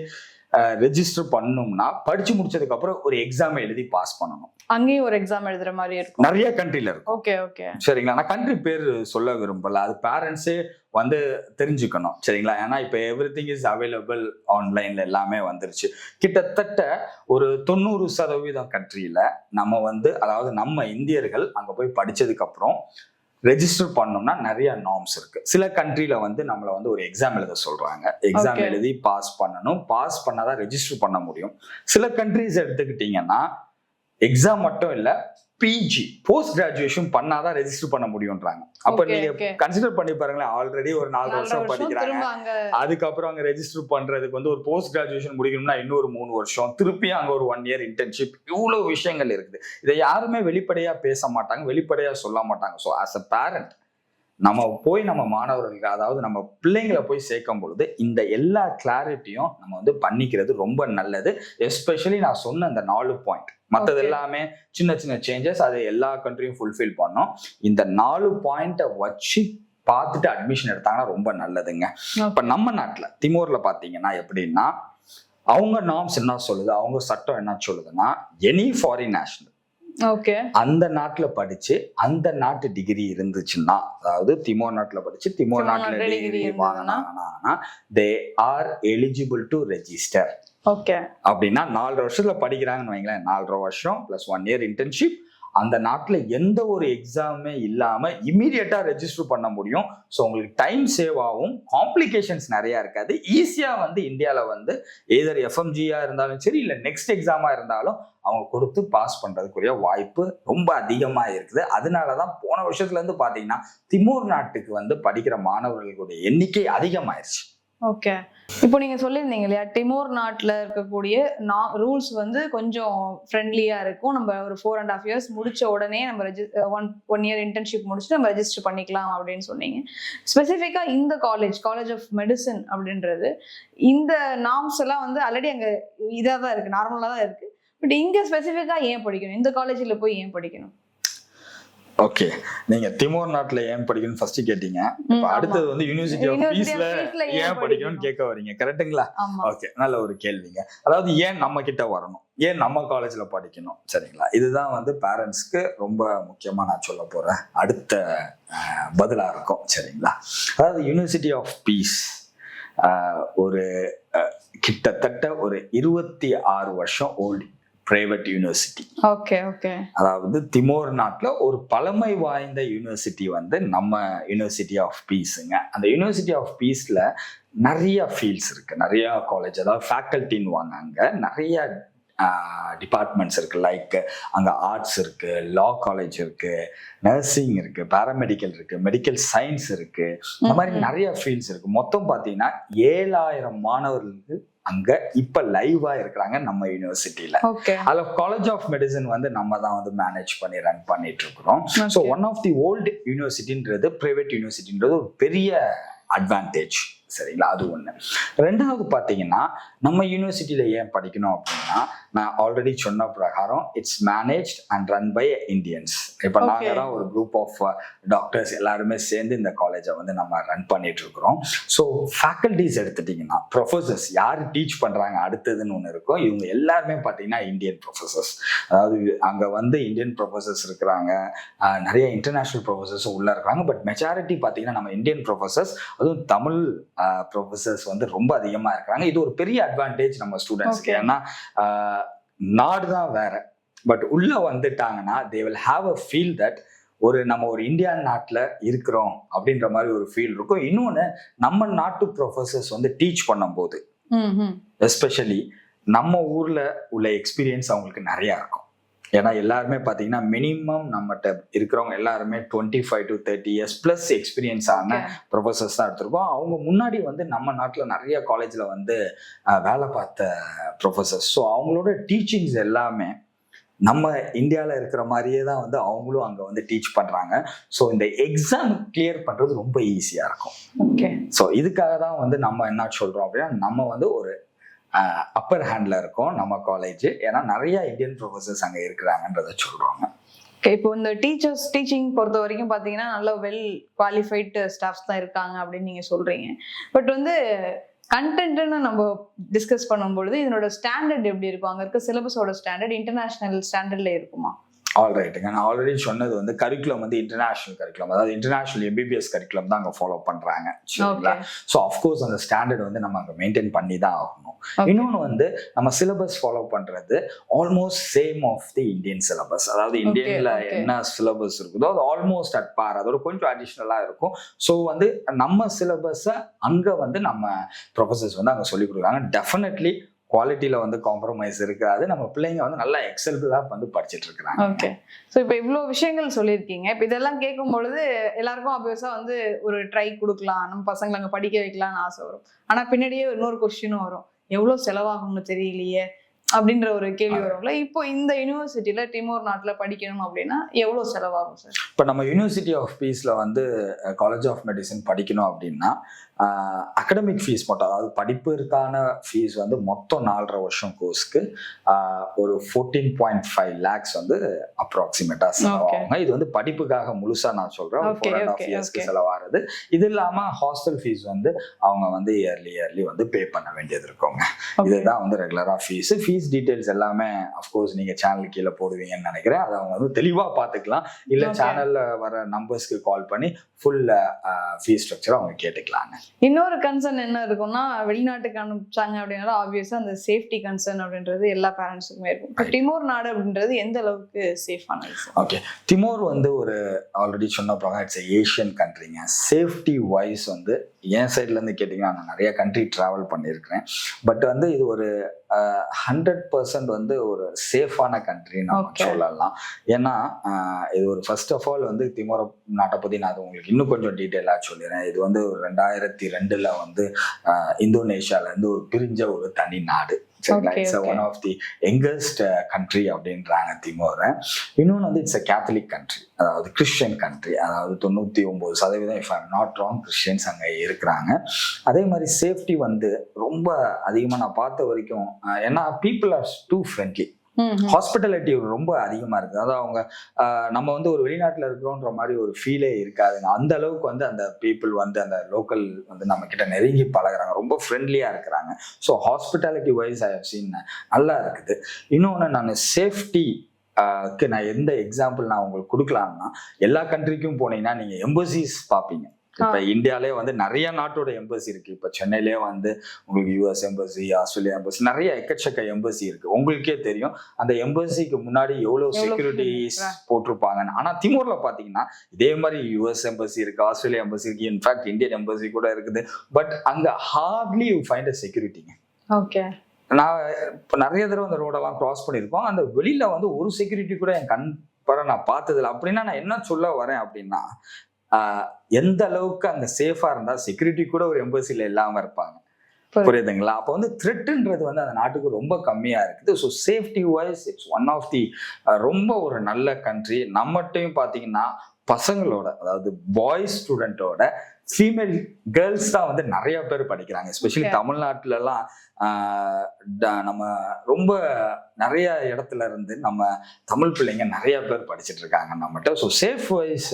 Speaker 2: ரெஜிஸ்டர் பண்ணணும்னா படிச்சு முடிச்சதுக்கு அப்புறம் ஒரு எக்ஸாம் எழுதி பாஸ் பண்ணணும்.
Speaker 1: அங்கேயும் ஒரு எக்ஸாம் எழுதுற மாதிரி இருக்கும்.
Speaker 2: நிறைய கண்ட்ரில இருக்கும்.
Speaker 1: ஓகே ஓகே
Speaker 2: சரிங்களா? நான் கண்ட்ரி பேர் சொல்ல விரும்பல. அது பேரண்ட்ஸே வந்து தெரிஞ்சுக்கணும். சரிங்களா? ஏன்னா இப்போ எவ்ரி திங் இஸ் அவைலபிள் ஆன்லைன்ல எல்லாமே வந்துருச்சு. கிட்டத்தட்ட ஒரு தொண்ணூறு சதவீதம் கண்ட்ரியில நம்ம வந்து அதாவது நம்ம இந்தியர்கள் அங்க போய் படிச்சதுக்கு அப்புறம் ரெஜிஸ்டர் பண்ணோம்னா நிறைய நார்ம்ஸ் இருக்கு. சில கண்ட்ரில வந்து நம்மளை வந்து ஒரு எக்ஸாம் எழுத சொல்றாங்க. எக்ஸாம். எழுதி பாஸ் பண்ணணும். பாஸ் பண்ணாதான் ரெஜிஸ்டர் பண்ண முடியும். சில கண்ட்ரிஸ் எடுத்துக்கிட்டீங்கன்னா எக்ஸாம் மட்டும் இல்ல பிஜி போஸ்ட் கிராஜுவேஷன் பண்ணாதான் ரெஜிஸ்டர் பண்ண முடியும்ன்றாங்க. அப்ப நீங்க. கன்சிடர் பண்ணி பாருங்களேன் ஆல்ரெடி ஒரு நாலு வருஷம் படிக்கிறாங்க. அதுக்கப்புறம் அங்க ரெஜிஸ்டர் பண்றதுக்கு வந்து ஒரு போஸ்ட் கிராஜுவேஷன் முடிக்கணும்னா இன்னொரு மூணு வருஷம். திருப்பி அங்க ஒரு ஒன் இயர் இன்டர்ன்ஷிப் இவ்வளவு விஷயங்கள் இருக்குது. இதை யாருமே வெளிப்படையா பேச மாட்டாங்க வெளிப்படையா சொல்ல மாட்டாங்க. ஸோ ஆஸ் அ பேரண்ட் நம்ம போய் நம்ம மாணவர்களுக்கு அதாவது நம்ம பிள்ளைங்களை போய் சேர்க்கும் பொழுது இந்த எல்லா கிளாரிட்டியும் நம்ம வந்து பண்ணிக்கிறது ரொம்ப நல்லது. எஸ்பெஷலி நான் சொன்ன அந்த நாலு பாயிண்ட் மற்றது. எல்லாமே சின்ன சின்ன சேஞ்சஸ் அது எல்லா கண்ட்ரியும் ஃபுல்ஃபில் பண்ணோம். இந்த நாலு பாயிண்ட்டை வச்சு பார்த்துட்டு அட்மிஷன் எடுத்தாங்கன்னா ரொம்ப நல்லதுங்க. இப்ப நம்ம நாட்டுல திமோர்ல பாத்தீங்கன்னா எப்படின்னா அவங்க நார்ம்ஸ் என்ன சொல்லுது? அவங்க சட்டம் என்ன சொல்லுதுன்னா எனி ஃபாரின் நேஷனல் அந்த நாட்டுல படிச்சு அந்த நாட்டு டிகிரி இருந்துச்சுன்னா அதாவது திமோர் நாட்டுல படிச்சு திமோர் நாட்டுல degree வாங்கினாங்கன்னா they are eligible to register
Speaker 1: okay.
Speaker 2: அப்படின்னா நாலரை வருஷத்துல படிக்கிறாங்கன்னு வைங்களேன். நாலரை வருஷம் பிளஸ் ஒன் இயர் இன்டர்ன்ஷிப் அந்த நாட்டில் எந்த ஒரு எக்ஸாமுமே இல்லாமல் இமீடியட்டாக ரெஜிஸ்டர் பண்ண முடியும். ஸோ உங்களுக்கு டைம் சேவ் ஆகும். காம்ப்ளிகேஷன்ஸ் நிறையா இருக்காது. ஈஸியாக வந்து இந்தியாவில் வந்து எதர் எஃப்எம்ஜியாக இருந்தாலும் சரி இல்லை நெக்ஸ்ட் எக்ஸாமாக இருந்தாலும் அவங்க கொடுத்து பாஸ் பண்ணுறதுக்குரிய வாய்ப்பு ரொம்ப அதிகமாக இருக்குது. அதனால தான் போன வருஷத்துலேருந்து பார்த்தீங்கன்னா திமூர் நாட்டுக்கு வந்து படிக்கிற மாணவர்களுடைய எண்ணிக்கை அதிகமாயிருச்சு.
Speaker 1: ஓகே இப்போ நீங்க சொல்லியிருந்தீங்க இல்லையா டிமோர் நாட்டில் இருக்கக்கூடிய ரூல்ஸ் வந்து கொஞ்சம் ஃப்ரெண்ட்லியா இருக்கும். நம்ம ஒரு ஃபோர் அண்ட் ஹாஃப் இயர்ஸ் முடிச்ச உடனே நம்ம ஒன் ஒன் இயர் இன்டர்ன்ஷிப் முடிச்சுட்டு நம்ம ரெஜிஸ்டர் பண்ணிக்கலாம் அப்படின்னு சொன்னீங்க. ஸ்பெசிஃபிக்கா இந்த காலேஜ் காலேஜ் ஆஃப் மெடிசன் அப்படின்றது இந்த நாம்ஸ் எல்லாம் வந்து ஆல்ரெடி அங்கே இதாக தான் இருக்கு நார்மலாக தான் இருக்கு. பட் இங்கே ஸ்பெசிஃபிக்காக ஏன் படிக்கணும்? இந்த காலேஜில் போய் ஏன் படிக்கணும்?
Speaker 2: ஓகே நீங்க திமோர் நாட்டுல ஏன் படிக்கணும்னு ஃபர்ஸ்ட் கேட்டீங்க. அடுத்தது வந்து யூனிவர்சிட்டி ஆஃப் பீஸ்ல
Speaker 1: ஏன்
Speaker 2: படிக்கணும்னு
Speaker 1: படிக்கணும்?
Speaker 2: கேட்க வரீங்க. கரெக்ட்டுங்களா ஓகே நல்ல ஒரு கேள்விங்க. அதாவது ஏன் நம்ம கிட்ட வரணும்? ஏன் நம்ம காலேஜ்ல படிக்கணும்? சரிங்களா? இதுதான் வந்து பேரண்ட்ஸ்க்கு ரொம்ப முக்கியமா நான் சொல்ல போறேன். அடுத்த பதிலா இருக்கும். சரிங்களா? அதாவது யூனிவர்சிட்டி ஆஃப் பீஸ் ஒரு கிட்டத்தட்ட ஒரு இருபத்தி ஆறு வருஷம் old private university
Speaker 1: okay okay
Speaker 2: அதாவது திமோர் நாட்டில் ஒரு பழமை வாய்ந்த யூனிவர்சிட்டி வந்து நம்ம யூனிவர்சிட்டி ஆஃப் பீஸுங்க அந்த யூனிவர்சிட்டி ஆஃப் பீஸில் நிறைய ஃபீல்ட்ஸ் இருக்கு. நிறைய காலேஜ் அதாவது ஃபேக்கல்ட்டின்னு வாங்க. அங்கே நிறைய டிபார்ட்மெண்ட்ஸ் இருக்கு. லைக் அங்கே ஆர்ட்ஸ் இருக்கு லா காலேஜ் இருக்கு நர்சிங் இருக்கு பேராமெடிக்கல் இருக்கு மெடிக்கல் சயின்ஸ் இருக்கு. இந்த மாதிரி. நிறைய ஃபீல்ட்ஸ் இருக்கு. மொத்தம் பார்த்தீங்கன்னா ஏழாயிரம் மாணவர்களுக்கு அங்க இப்ப லைவா இருக்கிறாங்க நம்ம யூனிவர்சிட்டியில அதுல காலேஜ் ஆஃப் மெடிசன் வந்து நம்ம தான் வந்து மேனேஜ் பண்ணி ரன் பண்ணிட்டு இருக்கிறோம். So one of the old யூனிவர்சிட்டின்றது private யூனிவர்சிட்டின்றது ஒரு பெரிய அட்வான்டேஜ் சரிங்களா அது ஒண்ணு. ரெண்டாவது பாத்தீங்கன்னா நம்ம யூனிவர்சிட்டியில ஏன் படிக்கணும் அப்படின்னா நான் ஆல்ரெடி சொன்ன பிரகாரம் it's manage and run by Indians இப்ப
Speaker 1: Okay.
Speaker 2: நாங்க தான் ஒரு குரூப் ஆஃப் டாக்டர்ஸ் எல்லாருமே சேர்ந்து இந்த காலேஜை வந்து நம்ம ரன் பண்ணிட்டு இருக்கிறோம். ஸோ ஃபேக்கல்டிஸ் எடுத்துட்டீங்கன்னா ப்ரொஃபசர்ஸ் யார் டீச் பண்றாங்க அடுத்ததுன்னு ஒன்று இருக்கும். இவங்க எல்லாருமே பார்த்தீங்கன்னா இந்தியன் ப்ரொஃபசர்ஸ் அதாவது அங்க வந்து இந்தியன் ப்ரொஃபசர்ஸ் இருக்கிறாங்க. நிறைய இன்டர்நேஷனல் ப்ரொஃபசர்ஸ் உள்ள இருக்கிறாங்க. பட் மெஜாரிட்டி பார்த்தீங்கன்னா நம்ம இந்தியன் ப்ரொஃபசர்ஸ் அதுவும் தமிழ் ப்ரொஃபசர்ஸ் வந்து ரொம்ப அதிகமா இருக்கிறாங்க. இது ஒரு பெரிய அட்வான்டேஜ் நம்ம ஸ்டூடெண்ட்ஸ்க்கு. ஏன்னா நாடு தான் வேற. பட் உள்ள வந்துட்டாங்கன்னா they will have a feel that ஒரு நம்ம ஒரு இந்தியா நாட்டில் இருக்கிறோம் அப்படின்ற மாதிரி ஒரு ஃபீல் இருக்கும். இன்னொன்று நம்ம நாட்டு ப்ரொஃபசர்ஸ் வந்து டீச் பண்ணும்போது எஸ்பெஷலி நம்ம ஊர்ல உள்ள எக்ஸ்பீரியன்ஸ் அவங்களுக்கு நிறைய இருக்கும். ஏன்னா எல்லாருமே பார்த்தீங்கன்னா மினிமம் நம்மகிட்ட இருக்கிறவங்க எல்லாருமே twenty five to thirty years plus experience ஆன
Speaker 1: Okay.
Speaker 2: ப்ரொஃபசர்ஸ் தான் எடுத்திருக்கோம். அவங்க முன்னாடி வந்து நம்ம நாட்டில் நிறைய காலேஜில் வந்து வேலை பார்த்த ப்ரொஃபசர்ஸ் ஸோ அவங்களோட டீச்சிங்ஸ் எல்லாமே நம்ம இந்தியாவில் இருக்கிற மாதிரியே தான் வந்து அவங்களும் அங்கே வந்து டீச் பண்ணுறாங்க ஸோ இந்த எக்ஸாம் கிளியர் பண்ணுறது ரொம்ப ஈஸியாக இருக்கும்.
Speaker 1: ஓகே
Speaker 2: ஸோ இதுக்காக தான் வந்து நம்ம என்ன சொல்கிறோம் அப்படின்னா நம்ம வந்து ஒரு அப்பர் ஹேண்டில் இருக்கோம் நம்ம காலேஜ் ஏன்னா நிறைய இந்தியன் ப்ரொஃபஸர்ஸ் அங்கே இருக்கிறாங்கன்றத சொல்கிறாங்க
Speaker 1: ஓகே இப்போ இந்த டீச்சர்ஸ் டீச்சிங் பொறுத்த வரைக்கும் பார்த்தீங்கன்னா நல்ல வெல் குவாலிஃபைடு ஸ்டாஃப்ஸ் தான் இருக்காங்க அப்படின்னு நீங்கள் சொல்கிறீங்க பட் வந்து கண்டென்ட்னு நம்ம டிஸ்கஸ் பண்ணும்பொழுது இதனோட ஸ்டாண்டர்ட் எப்படி இருக்கும்? அங்கே இருக்க சிலபஸோட ஸ்டாண்டர்ட் இன்டர்நேஷ்னல் ஸ்டாண்டர்டில் இருக்குமா?
Speaker 2: ஆல் ரைட்டுங்க நான் ஆல்ரெடி சொன்னது வந்து கரிக்குலம் வந்து இன்டர்நேஷனல் கரிக்குலம் அதாவது இன்டர்நேஷனல் எம்பிபிஎஸ் கரிக்குலம் தான் அங்கே ஃபாலோ பண்ணுறாங்க சரிங்களா? ஸோ அஃப்கோர்ஸ் அந்த ஸ்டாண்டர்ட் வந்து நம்ம அங்கே மெயின்டைன் பண்ணி தான் ஆகணும். இன்னொன்று வந்து நம்ம சிலபஸ் ஃபாலோ பண்ணுறது almost same of the Indian syllabus அதாவது இந்தியன்ல. என்ன சிலபஸ் இருக்குதோ அது ஆல்மோஸ்ட் அட் பார் அதோட கொஞ்சம் அடிஷ்னலாக இருக்கும். ஸோ வந்து நம்ம சிலபஸை அங்கே வந்து நம்ம ப்ரொஃபசர்ஸ் வந்து அங்கே சொல்லிக் கொடுக்குறாங்க. டெஃபினெட்லி குவாலிட்டியில வந்து காம்ப்ரமைஸ் இருக்காது நம்ம பிள்ளைங்க வந்து நல்லா எக்ஸல்பிளா வந்து படிச்சிட்டு இருக்கிறாங்க.
Speaker 1: ஓகே ஸோ இப்போ இவ்வளோ விஷயங்கள் சொல்லியிருக்கீங்க. இப்போ இதெல்லாம் கேட்கும் பொழுது எல்லாருக்கும் ஆப்வியஸாக வந்து ஒரு ட்ரை கொடுக்கலாம். நம்ம பசங்களை அங்கே படிக்க வைக்கலாம்னு ஆசை வரும். ஆனால் பின்னாடியே இன்னொரு கொஸ்டினும் வரும். எவ்வளோ செலவாகும்னு தெரியலையே அப்படின்ற ஒரு கேள்வி வரும்ல. இப்போ இந்த யூனிவர்சிட்டியில டிமோர் நாட்டில் படிக்கணும் அப்படின்னா எவ்வளோ செலவாகும் சார்
Speaker 2: இப்போ நம்ம யூனிவர்சிட்டி ஆஃப் பீஸ்ல வந்து காலேஜ் ஆஃப் மெடிசன் படிக்கணும் அப்படின்னா அகடமிக் ஃபீஸ் மட்டும் அதாவது படிப்பிற்கான ஃபீஸ் வந்து மொத்தம் நாலரை வருஷம் கோர்ஸ்க்கு ஒரு ஃபோர்டீன் பாயிண்ட் ஃபைவ் லேக்ஸ் வந்து அப்ராக்சிமேட்டாக செலவாகுங்க. இது வந்து படிப்புக்காக முழுசா நான்
Speaker 1: Okay,
Speaker 2: ஃபோர் அண்ட் ஆஃப் இயர்ஸ்க்கு. செலவாகிறது. இது இல்லாம ஹாஸ்டல் ஃபீஸ் வந்து அவங்க வந்து இயர்லி இயர்லி வந்து பே பண்ண வேண்டியது இருக்குங்க. இதுதான் வந்து ரெகுலரா ஃபீஸ் ஃபீஸ் டீடைல்ஸ் எல்லாமே அஃப்கோர்ஸ் நீங்க சேனல் கீழே போடுவீங்கன்னு நினைக்கிறேன். அதை அவங்க வந்து தெளிவா பார்த்துக்கலாம். இல்ல. சேனல்ல வர நம்பர்ஸ்க்கு கால் பண்ணி ஃபுல் ஃபீஸ் ஸ்ட்ரக்சர் அவங்க கேட்டுக்கலாங்க.
Speaker 1: இன்னொரு கன்சர்ன் என்ன இருக்கும்னா வெளிநாட்டுக்கு அனுப்பிச்சாங்க அப்படின்னா ஆப்வியஸா அந்த சேஃப்டி கன்சர்ன் அப்படின்றது எல்லா பேரண்ட்ஸுக்குமே இருக்கும். இப்போ. டிமோர் நாடு அப்படின்றது எந்த அளவுக்கு சேஃபானது
Speaker 2: ஓகே திமோர் வந்து ஒரு ஆல்ரெடி சொன்ன அப்புறம் இட்ஸ் ஏஷியன் கண்ட்ரிங்க சேஃப்டி வைஸ் வந்து என் சைட்ல இருந்து கேட்டிங்கன்னா நான் நிறைய கண்ட்ரி டிராவல் பண்ணியிருக்கிறேன். பட் வந்து இது ஒரு ஹண்ட்ரட் பர்சன்ட் வந்து ஒரு சேஃபான கண்ட்ரி நம்ம. சொல்லலாம். ஏன்னா இது ஒரு ஃபர்ஸ்ட் ஆஃப் ஆல் வந்து திமோர நாட்டை பத்தி நான் அது உங்களுக்கு இன்னும் கொஞ்சம் டீட்டெயிலாக சொல்லிடுறேன். இது வந்து ஒரு ரெண்டாயிரத்தி ரெண்டுல வந்து இந்தோனேஷியால இருந்து ஒரு பிரிஞ்ச ஒரு தனி நாடு. சரிங்களா it's. One of the youngest country அப்படின்றாங்க திமோரை. இன்னொன்று வந்து இட்ஸ் அ கேத்தலிக் கண்ட்ரி அதாவது கிறிஸ்டியன் கண்ட்ரி அதாவது தொண்ணூற்றி ஒம்பது சதவீதம் if I'm not wrong Christians அங்கே இருக்கிறாங்க. அதே மாதிரி சேஃப்டி வந்து ரொம்ப அதிகமாக நான் பார்த்த வரைக்கும் ஏன்னா people are too friendly hospitality ரொம்ப அதிகமா இருக்கு. அதாவது அவங்க நம்ம வந்து ஒரு வெளிநாட்டுல இருக்கிறோன்ற மாதிரி ஒரு ஃபீலே இருக்காதுங்க அந்த அளவுக்கு வந்து அந்த பீப்புள் வந்து அந்த லோக்கல் வந்து நம்ம கிட்ட நெருங்கி பழகுறாங்க. ரொம்ப ஃப்ரெண்ட்லியா இருக்கிறாங்க. So hospitality wise I seen நல்லா இருக்குது. இன்னொன்று நான் சேஃப்டி நான் எந்த எக்ஸாம்பிள் நான் உங்களுக்கு கொடுக்கலாம்னா எல்லா கண்ட்ரிக்கும் போனீங்கன்னா நீங்க எம்பசிஸ் பார்ப்பீங்க இப்ப இந்தியாலே வந்து நிறைய நாட்டோட எம்பசி இருக்கு. இப்ப சென்னையிலே வந்து உங்களுக்கு யூஎஸ் எம்பசி ஆஸ்திரேலியா எம்பசி நிறைய எக்கச்சக்க எம்பசி இருக்கு. உங்களுக்கே தெரியும். அந்த எம்பசிக்கு முன்னாடி எவ்வளவு செக்யூரிட்டிஸ். போட்டிருப்பாங்கன்னு. ஆனா திமூர்ல பாத்தீங்கன்னா இதே மாதிரி யூஎஸ் எம்பசி இருக்கு ஆஸ்திரேலியா எம்பசி இருக்கு. இன்ஃபேக்ட் இந்தியன் எம்பசி கூட இருக்குது. பட் அங்க ஹார்ட்லி யூ ஃபைண்ட் அ செக்யூரிட்டிங்க
Speaker 1: ஓகே
Speaker 2: நான் இப்போ நிறைய தடவை அந்த ரோடெல்லாம் கிராஸ் பண்ணியிருக்கோம். அந்த வெளியில வந்து ஒரு செக்யூரிட்டி கூட என் கண் பர நான் பார்த்ததில்ல. அப்படின்னா நான் என்ன சொல்ல வரேன் அப்படின்னா எந்த அளவுக்கு அங்க சேஃபா இருந்தா செக்யூரிட்டி கூட ஒரு எம்பசில இல்லாம இருப்பாங்க.
Speaker 1: புரியுது.
Speaker 2: புரியுதுங்களா? அப்போ வந்து த்ரெட்டுன்றது வந்து அந்த நாட்டுக்கு ரொம்ப கம்மியா இருக்குது. So safety wise it's one of the ரொம்ப ஒரு நல்ல கண்ட்ரி நம்மகிட்டையும் பார்த்தீங்கன்னா பசங்களோட அதாவது பாய்ஸ் ஸ்டூடெண்ட்டோட ஃபீமேல் கேர்ள்ஸ் தான் வந்து நிறைய பேர் படிக்கிறாங்க எஸ்பெஷலி. தமிழ்நாட்டுலலாம் நம்ம ரொம்ப நிறைய இடத்துல இருந்து நம்ம தமிழ் பிள்ளைங்க நிறைய பேர் படிச்சிட்டு இருக்காங்க நம்மகிட்ட. So safe wise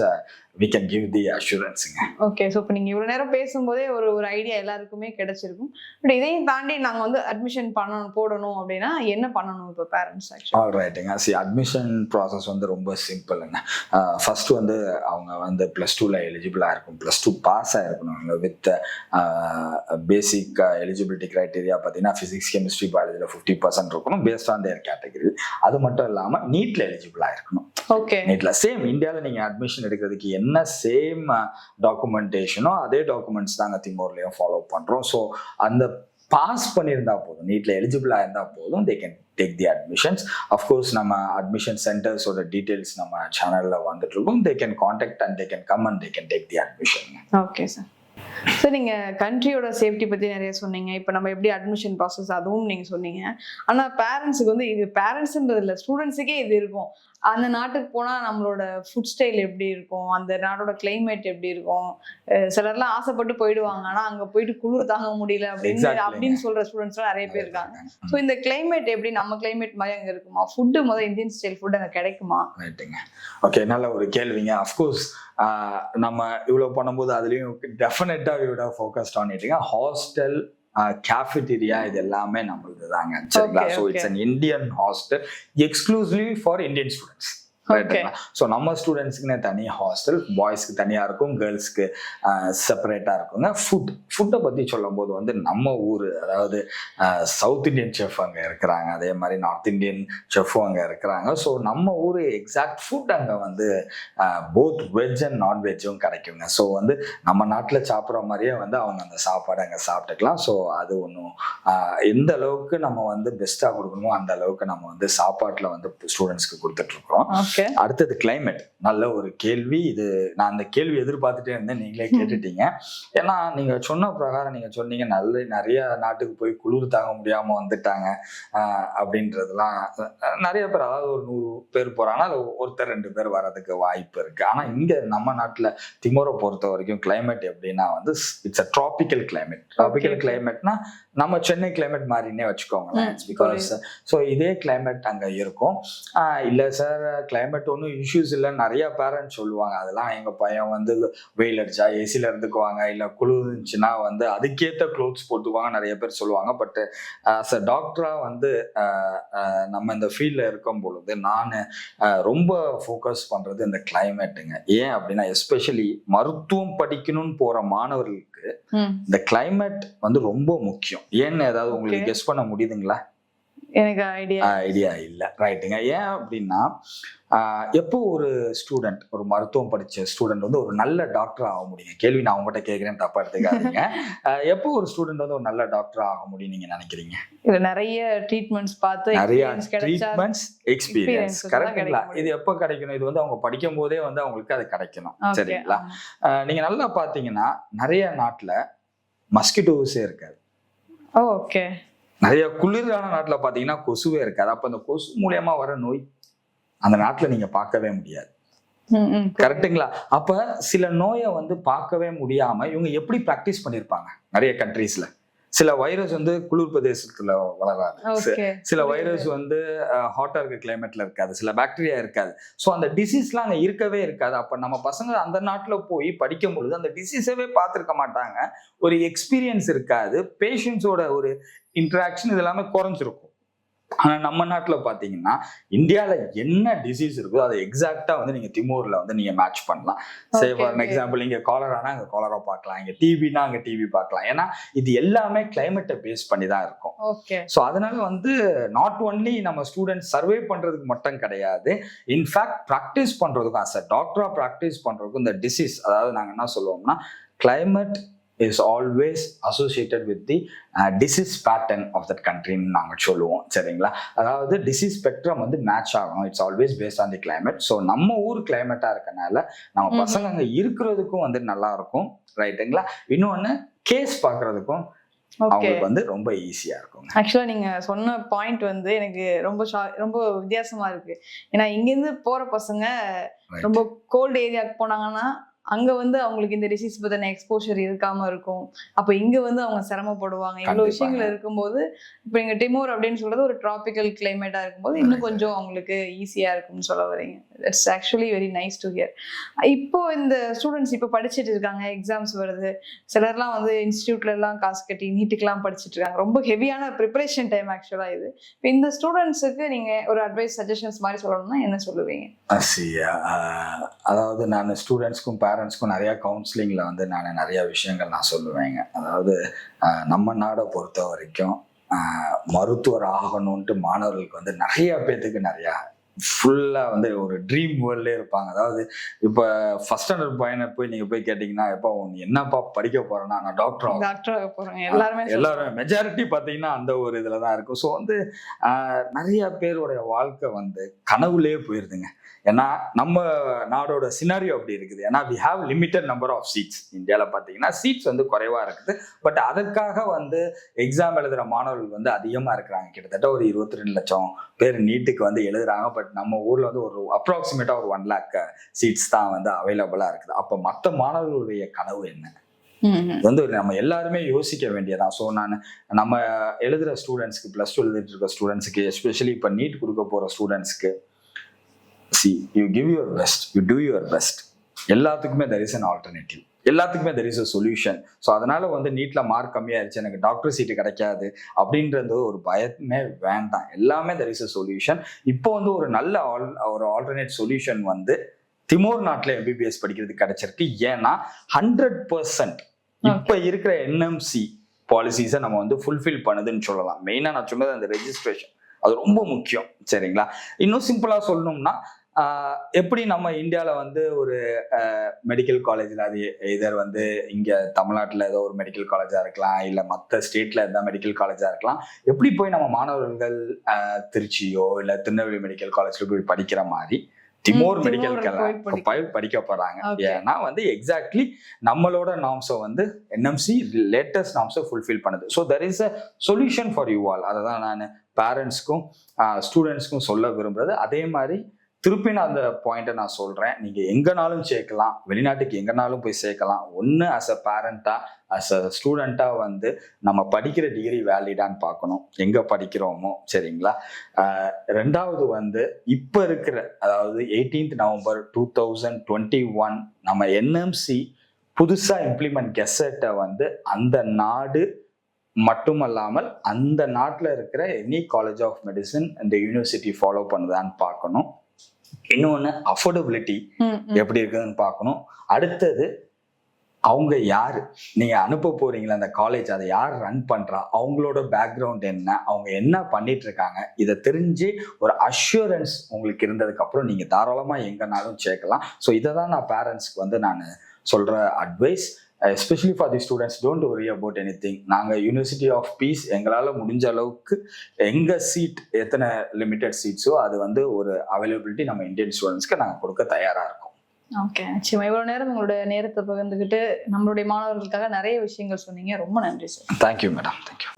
Speaker 2: we can give the அஷூரன்ஸுங்க
Speaker 1: okay so இப்போ நீங்கள் இவ்வளோ நேரம் பேசும்போதே ஒரு ஒரு ஐடியா எல்லாருக்குமே கிடைச்சிருக்கும். பட் இதையும் தாண்டி நாங்கள் வந்து அட்மிஷன் பண்ணணும் போடணும் அப்படின்னா என்ன பண்ணணும் இப்போ பேரண்ட்ஸ்
Speaker 2: ஆல் ரைட்டுங்க சி அட்மிஷன் ப்ராசஸ் வந்து ரொம்ப சிம்பிளுங்க ஃபர்ஸ்ட் வந்து அவங்க வந்து ப்ளஸ் டூவில் எலிஜிபிளாக இருக்கும். ப்ளஸ் டூ பாஸ் ஆகிருக்கணும் வித் பேசிக் எலிஜிபிலிட்டி க்ரைட்டீரியா பார்த்தீங்கன்னா ஃபிசிக்ஸ் கெமிஸ்ட்ரி பாலாஜியில் ஃபிஃப்டி பர்சன்ட் இருக்கணும் பேஸ்ட் ஆன் தேர் கேட்டகரி அது மட்டும் இல்லாமல் நீட்டில் எலிஜிபிளாக இருக்கணும்.
Speaker 1: ஓகே
Speaker 2: நீட்ல சேம் இந்தியாவில் நீங்கள் அட்மிஷன் எடுக்கிறதுக்கு என்ன சேம் டாக்குமெண்டேஷனோ அதே டாக்குமெண்ட்ஸ் தாங்க திமோர்லையும் ஃபாலோ பண்ணுறோம் ஸோ அந்த பாஸ் பண்ணியிருந்தா போதும். நீட்ல எலிஜிபிளாக இருந்தால் போதும். They can take the admissions of course நம்ம அட்மிஷன் சென்டர்ஸோட டீட்டெயில்ஸ் நம்ம சேனலில் வந்துட்டு இருக்கோம் they can contact and they can come and they can take the admission
Speaker 1: okay sir sir நீங்கள் கண்ட்ரியோட சேஃப்டி பற்றி நிறைய சொன்னீங்க. இப்போ நம்ம எப்படி அட்மிஷன் ப்ராசஸ் அதுவும் நீங்கள் சொன்னீங்க. ஆனால் பேரண்ட்ஸுக்கு வந்து இது பேரண்ட்ஸுன்றது இல்லை ஸ்டூடெண்ட்ஸுக்கே இது இருக்கும். அந்த நாட்டுக்கு போனால் நம்மளோட ஃபுட் ஸ்டைல் எப்படி இருக்கும்? அந்த நாட்டோட climate எப்படி இருக்கும்? சிலர்லாம் ஆசைப்பட்டு போயிடுவாங்க. ஆனால் அங்கே போயிட்டு குளிர் தாங்க முடியல அப்படின்னு. அப்படின்னு சொல்கிற ஸ்டூடெண்ட்ஸ்லாம் நிறைய பேர் இருக்காங்க. ஸோ இந்த climate எப்படி நம்ம climate மாதிரி அங்கே இருக்குமா? ஃபுட்டு முதல் இந்தியன் ஸ்டைல் ஃபுட் அங்கே கிடைக்குமா?
Speaker 2: ரைட்டுங்க ஓகே நல்ல ஒரு கேள்விங்க. அஃப்கோர்ஸ் நம்ம இவ்வளோ பண்ணும்போது அதுலேயும் டெஃபினட்டாக விட ஃபோக்கஸ்ட் ஆன் ஹாஸ்டல் கேஃபிட்டீரியா இது எல்லாமே நம்மளுது தாங்க சரிங்களா so. It's an Indian hostel exclusively for Indian students so நம்ம ஸ்டூடெண்ட்ஸ்க்குன்னு தனி ஹாஸ்டல் பாய்ஸ்க்கு தனியாக இருக்கும் கேர்ள்ஸ்க்கு செப்பரேட்டாக இருக்குங்க ஃபுட் ஃபுட்டை பற்றி சொல்லும்போது வந்து நம்ம ஊர் அதாவது சவுத் இந்தியன் செஃப் அங்கே இருக்கிறாங்க. அதே மாதிரி நார்த் இந்தியன் செஃப்பும் அங்கே இருக்கிறாங்க. ஸோ நம்ம ஊர் எக்ஸாக்ட் ஃபுட் அங்கே வந்து போத் வெஜ் அண்ட் நான்வெஜ்ஜும் கிடைக்குங்க. ஸோ வந்து நம்ம நாட்டில் சாப்பிட்ற மாதிரியே வந்து அவங்க அந்த சாப்பாடு அங்கே சாப்பிட்டுக்கலாம். ஸோ அது ஒன்றும் எந்த அளவுக்கு நம்ம வந்து பெஸ்ட்டாக கொடுக்கணுமோ அந்த அளவுக்கு நம்ம வந்து சாப்பாட்டில் வந்து ஸ்டூடெண்ட்ஸ்க்கு கொடுத்துட்ருக்கோம் அடுத்தது climate. நல்ல ஒரு கேள்வி. இது நான் அந்த கேள்வி எதிர்பார்த்துட்டே இருந்தேன். நீங்களே கேட்டுட்டீங்க. ஏன்னா நீங்க சொன்ன பிரகாரம் நீங்க சொன்னீங்க நல்ல நிறைய நாட்டுக்கு போய் குளிர் தாங்க முடியாம வந்துட்டாங்க. அப்படின்றதுலாம் நிறைய பேர் அதாவது ஒரு நூறு பேர் போறாங்கன்னா ஒருத்தர் ரெண்டு பேர் வர்றதுக்கு வாய்ப்பு இருக்கு. ஆனா இங்க நம்ம நாட்டுல திமோரை பொறுத்த வரைக்கும் climate எப்படின்னா வந்து it's a tropical climate. Tropical. கிளைமேட்னா நம்ம சென்னை climate மாதிரினே வச்சுக்கோங்களேன். பிகாஸ் ஸோ இதே climate அங்க இருக்கும். இல்ல சார் கிளைமேட் ஒன்றும் இஷ்யூஸ் இல்லைன்னு நிறைய பேரண்ட்ஸ் சொல்லுவாங்க. அதெல்லாம் எங்க பையன் வந்து வெயில் அடிச்சா ஏசில இருந்துக்குவாங்க இல்ல குளிர் இருந்துச்சுன்னா வந்து அதுக்கேற்ற க்ளோத்ஸ் போட்டுக்குவாங்க நிறைய பேர் சொல்லுவாங்க. பட் ஆஸ் அ டாக்டரா வந்து ஆஹ் ஆஹ் நம்ம இந்த ஃபீல்ட்ல இருக்கும் பொழுது நான் ரொம்ப ஃபோக்கஸ் பண்றது இந்த கிளைமேட்டுங்க ஏன் அப்படின்னா எஸ்பெஷலி மருத்துவம் படிக்கணும்னு போற மாணவர்களுக்கு இந்த climate வந்து ரொம்ப முக்கியம். ஏன்னு ஏதாவது உங்களுக்கு. கெஸ் பண்ண முடியுதுங்களா?
Speaker 1: எனக்கு ஐடியா
Speaker 2: ஐடியா இல்லை. ரைட்டுங்க ஏன் அப்படின்னா எப்போ ஒரு ஸ்டூடெண்ட் ஒரு மருத்துவம் படிச்ச ஸ்டூடெண்ட் வந்து ஒரு நல்ல டாக்டர் ஆக முடியும் கேள்வி நான் உங்ககிட்ட கேட்குறேன் தப்பா எடுத்துக்காதீங்க. எப்போ ஒரு ஸ்டூடெண்ட் வந்து ஒரு நல்ல டாக்டர் ஆக முடியும் நீங்க நினைக்கிறீங்க?
Speaker 1: நிறைய ட்ரீட்மெண்ட்ஸ் பார்த்து
Speaker 2: நிறைய ட்ரீட்மெண்ட்ஸ் எக்ஸ்பீரியன்ஸ் கரெக்டுங்களா இது எப்போ கிடைக்கணும்? இது வந்து அவங்க படிக்கும் போதே வந்து அவங்களுக்கு அது கிடைக்கணும். சரிங்களா? நீங்க நல்லா பாத்தீங்கன்னா நிறைய நாட்டுல மஸ்கிட்டோஸே இருக்காது.
Speaker 1: ஓகே
Speaker 2: நிறைய குளிரான நாட்டுல பாத்தீங்கன்னா கொசுவே இருக்காது. அப்ப அந்த கொசு மூலியமா வர நோய் அந்த நாட்டுல நீங்க பார்க்கவே முடியாது. கரெக்ட்டுங்களா? அப்ப சில நோயை வந்து பார்க்கவே முடியாம இவங்க எப்படி ப்ராக்டிஸ் பண்ணிருப்பாங்க? நிறைய கண்ட்ரீஸ்ல சில வைரஸ் வந்து குளிர் பிரதேசத்துல வளராது. சில வைரஸ் வந்து ஹாட்டா இருக்க கிளைமேட்ல இருக்காது. சில பாக்டீரியா இருக்காது. ஸோ அந்த டிசீஸ்லாம் அங்கே இருக்கவே இருக்காது. அப்போ நம்ம பசங்க அந்த நாட்டில் போய் படிக்கும் பொழுது அந்த டிசீஸவே பார்த்துருக்க மாட்டாங்க. ஒரு எக்ஸ்பீரியன்ஸ் இருக்காது. பேஷண்ட்ஸோட ஒரு இன்ட்ராக்ஷன் இது எல்லாமே குறைஞ்சிருக்கும். ஆனால் நம்ம நாட்டில் பார்த்தீங்கன்னா இந்தியாவில் என்ன டிசீஸ் இருக்கோ அதை எக்ஸாக்டாக வந்து நீங்கள் திமூரில் வந்து நீங்கள் மேட்ச் பண்ணலாம். சே
Speaker 1: Okay,
Speaker 2: ஃபார். எக்ஸாம்பிள் இங்கே காலரானா அங்கே காலரா பார்க்கலாம். இங்கே டிவினா அங்கே டிவி பார்க்கலாம். ஏன்னா இது எல்லாமே கிளைமேட்டை பேஸ் பண்ணி தான் இருக்கும்.
Speaker 1: ஓகே
Speaker 2: ஸோ அதனால வந்து நாட் ஒன்லி நம்ம ஸ்டூடெண்ட்ஸ் சர்வே பண்றதுக்கு மட்டும் கிடையாது இன்ஃபேக்ட் ப்ராக்டிஸ் பண்றதுக்கும் அஸ் அ டாக்டரா ப்ராக்டிஸ் பண்றதுக்கும் இந்த டிசீஸ் அதாவது நாங்க என்ன சொல்லுவோம்னா climate is always associated with the disease pattern of that கண்ட்ரின்னு நாங்கள் சொல்லுவோம். சரிங்களா? அதாவது டிசீஸ் ஸ்பெக்ட்ரம் வந்து மேட்ச் ஆகணும் it's always based on the climate. So நம்ம ஊர் கிளைமேட்டாக இருக்கனால நம்ம. பசங்க அங்கே இருக்கிறதுக்கும் வந்து நல்லா இருக்கும். ரைட்டுங்களா இன்னொன்று கேஸ் பார்க்கறதுக்கும் அவங்களுக்கு வந்து ரொம்ப ஈஸியாக இருக்குங்க.
Speaker 1: ஆக்சுவலா நீங்க சொன்ன பாயிண்ட் வந்து எனக்கு ரொம்ப ரொம்ப வித்தியாசமா இருக்கு. ஏன்னா இங்கிருந்து போற பசங்க. ரொம்ப கோல்டு ஏரியாவுக்கு போனாங்கன்னா அங்க வந்து அவங்களுக்கு இந்த டிசீஸ் பத்தின எக்ஸ்போஷர் இருக்காம இருக்கும். அப்ப இங்க வந்து அவங்க சிரமப்படுவாங்க. இவ்வளவு
Speaker 2: கண்டிப்பாங்க.
Speaker 1: விஷயங்கள் இருக்கும்போது இப்ப இங்க டிமோர் அப்படின்னு சொல்றது ஒரு டிராபிக்கல் கிளைமேட்டா இருக்கும்போது இன்னும். கொஞ்சம் அவங்களுக்கு ஈஸியா இருக்கும்னு சொல்ல வரீங்க. It's actually very nice to hear இப்போ இந்த ஸ்டூடெண்ட்ஸ் இப்போ படிச்சுட்டு இருக்காங்க. எக்ஸாம்ஸ் வருது. சிலர்லாம் வந்து இன்ஸ்டியூட்ல எல்லாம் காசு கட்டி நீட்டுக்கெல்லாம் படிச்சுட்டு இருக்காங்க. ரொம்ப ஹெவியான ப்ரிப்பரேஷன் டைம் ஆக்சுவலா இது. இப்போ இந்த ஸ்டூடெண்ட்ஸுக்கு நீங்க ஒரு அட்வைஸ் சஜஷன்ஸ் மாதிரி சொல்லணும்னா என்ன சொல்லுவீங்க?
Speaker 2: அதாவது நான் ஸ்டூடெண்ட்ஸ்க்கும் பேரண்ட்ஸ்க்கும் நிறையா கவுன்சிலிங்கில் வந்து நான் நிறையா விஷயங்கள் நான் சொல்லுவேங்க. அதாவது நம்ம நாடை பொறுத்த வரைக்கும் மருத்துவர் ஆகணும்ன்ட்டு மாணவர்களுக்கு வந்து நிறைய பேர்த்துக்கு நிறையா ஃபுல்லாக வந்து ஒரு ட்ரீம் வேர்ல்ட்லேயே இருப்பாங்க. அதாவது இப்போ ஃபர்ஸ்ட் ஸ்டாண்டர்ட் பையனை போய் நீங்கள் போய் கேட்டிங்கன்னா எப்போ நீ என்னப்பா படிக்க போறேன்னா நான் டாக்டர்
Speaker 1: டாக்டர் ஆக போறாங்க எல்லாருமே
Speaker 2: எல்லாரும் மெஜாரிட்டி பார்த்தீங்கன்னா அந்த ஒரு இதில் தான் இருக்கும். ஸோ வந்து நிறைய பேருடைய வாழ்க்கை வந்து கனவுலயே போயிருதுங்க. ஏன்னா நம்ம நாடோட சினாரியோ அப்படி இருக்குது. ஏன்னா we have limited number of seats இந்தியாவில் பார்த்தீங்கன்னா சீட்ஸ் வந்து குறைவா இருக்குது. பட் அதற்காக வந்து எக்ஸாம் எழுதுகிற மாணவர்கள் வந்து அதிகமாக இருக்கிறாங்க. கிட்டத்தட்ட ஒரு இருபத்தி ரெண்டு லட்சம் பேர் நீட்டுக்கு வந்து எழுதுறாங்க. பட் நம்ம ஊரில் வந்து ஒரு அப்ராக்சிமேட்டாக ஒரு ஒன் லேக் சீட்ஸ் தான் வந்து அவைலபிளாக இருக்குது. அப்போ மற்ற மாணவர்களுடைய கனவு என்ன? வந்து நம்ம எல்லாருமே யோசிக்க வேண்டியதான் ஸோ நான் நம்ம எழுதுகிற ஸ்டூடெண்ட்ஸ்க்கு ப்ளஸ் டூ எழுதிட்டு இருக்க ஸ்டூடெண்ட்ஸ்க்கு எஸ்பெஷலி இப்போ நீட் கொடுக்க போகிற ஸ்டூடெண்ட்ஸ்க்கு see you give your best you do your best எல்லாத்துக்குமே தெர் இஸ் அன் ஆல்டர்னேட்டிவ் எல்லாத்துக்குமே there is a solution so அதனால வந்து நீட்ல மார்க் கம்மியாயிருச்சு எனக்கு டாக்டர் சீட்டு கிடைக்காது அப்படின்றது ஒரு பயமே வேண்டாம். எல்லாமே தெர் இஸ் அ சொல்யூஷன் இப்போ வந்து ஒரு நல்ல ஆல் ஒரு ஆல்டர்னேட் சொல்யூஷன் வந்து திமோர் நாட்டில் எம்பிபிஎஸ் படிக்கிறது கிடைச்சிருக்கு. ஏன்னா ஹண்ட்ரட் பர்சன்ட் இப்போ இருக்கிற என்எம்சி பாலிசிஸை நம்ம வந்து ஃபுல்ஃபில் பண்ணுதுன்னு சொல்லலாம். மெயினாக நான் சொன்னது அந்த ரெஜிஸ்ட்ரேஷன் அது ரொம்ப முக்கியம். சரிங்களா? இன்னும் சிம்பிளாக சொல்லணும்னா எப்படி நம்ம இந்தியாவில் வந்து ஒரு மெடிக்கல் காலேஜில் அது இதர் வந்து இங்கே தமிழ்நாட்டில் ஏதோ ஒரு மெடிக்கல் காலேஜாக இருக்கலாம் இல்லை மற்ற ஸ்டேட்டில் எதாவது மெடிக்கல் காலேஜாக இருக்கலாம் எப்படி போய் நம்ம மாணவர்கள் திருச்சியோ இல்லை திருநெல்வேலி மெடிக்கல் காலேஜில் போய் படிக்கிற மாதிரி திமோர் மெடிக்கல்
Speaker 1: போய் படிக்க-
Speaker 2: போறாங்க. ஏன்னா வந்து எக்ஸாக்ட்லி நம்மளோட நாம்ஸை வந்து என்எம்சி லேட்டஸ்ட் நாம்ஸை ஃபுல்ஃபில் பண்ணுது. So there is a solution for you all அதை தான் நான் பேரண்ட்ஸ்க்கும் ஸ்டூடெண்ட்ஸ்க்கும் சொல்ல விரும்புறது. அதே மாதிரி திருப்பி நான் அந்த பாயிண்ட்டை நான் சொல்கிறேன் நீங்கள் எங்கேனாலும் சேர்க்கலாம். வெளிநாட்டுக்கு எங்கேனாலும் போய் சேர்க்கலாம். ஒன்று அஸ் அ பேரண்ட்டாக அஸ் அ ஸ்டூடெண்ட்டாக வந்து நம்ம படிக்கிற டிகிரி வேலிடான்னு பார்க்கணும். எங்கே படிக்கிறோமோ சரிங்களா? ரெண்டாவது வந்து இப்போ இருக்கிற அதாவது eighteenth November two thousand twenty one நம்ம என்எம்சி புதுசாக இம்ப்ளிமெண்ட் கெசட்டை வந்து அந்த நாடு மட்டுமல்லாமல் அந்த நாட்டில் இருக்கிற எனி காலேஜ் ஆஃப் மெடிசன் இந்த யூனிவர்சிட்டி ஃபாலோ பண்ணுதான்னு பார்க்கணும். இன்னொன்று அஃபோர்டபிலிட்டி. எப்படி இருக்குதுன்னு பார்க்கணும். அடுத்தது அவங்க யாரு? நீங்க அனுப்ப போறீங்களா அந்த காலேஜ் அதை யார் ரன் பண்றா? அவங்களோட பேக்ரவுண்ட் என்ன? அவங்க என்ன பண்ணிட்டு இருக்காங்க இதை தெரிஞ்சு ஒரு அஷூரன்ஸ் உங்களுக்கு இருந்ததுக்கு அப்புறம் நீங்க தாராளமா எங்கனாலும் சேர்க்கலாம். ஸோ இதை தான் நான் பேரண்ட்ஸ்க்கு வந்து நான் சொல்ற advice especially for the students don't worry about anything நாங்கள் யூனிவர்சிட்டி ஆஃப் பீஸ் எங்களால் முடிஞ்ச அளவுக்கு எங்கள் சீட் எத்தனை லிமிட்டெட் சீட்ஸோ அது வந்து ஒரு அவைலபிலிட்டி நம்ம இந்தியன் ஸ்டூடெண்ட்ஸ்க்கு நாங்கள் கொடுக்க தயாராக இருக்கோம்.
Speaker 1: ஓகே நிச்சயமா. இவ்வளவு நேரம் உங்களோட நேரத்தை பகிர்ந்துகிட்டு நம்மளுடைய மாணவர்களுக்காக நிறைய விஷயங்கள் சொன்னீங்க. ரொம்ப நன்றி சார்
Speaker 2: தேங்க்யூ மேடம் தேங்க்யூ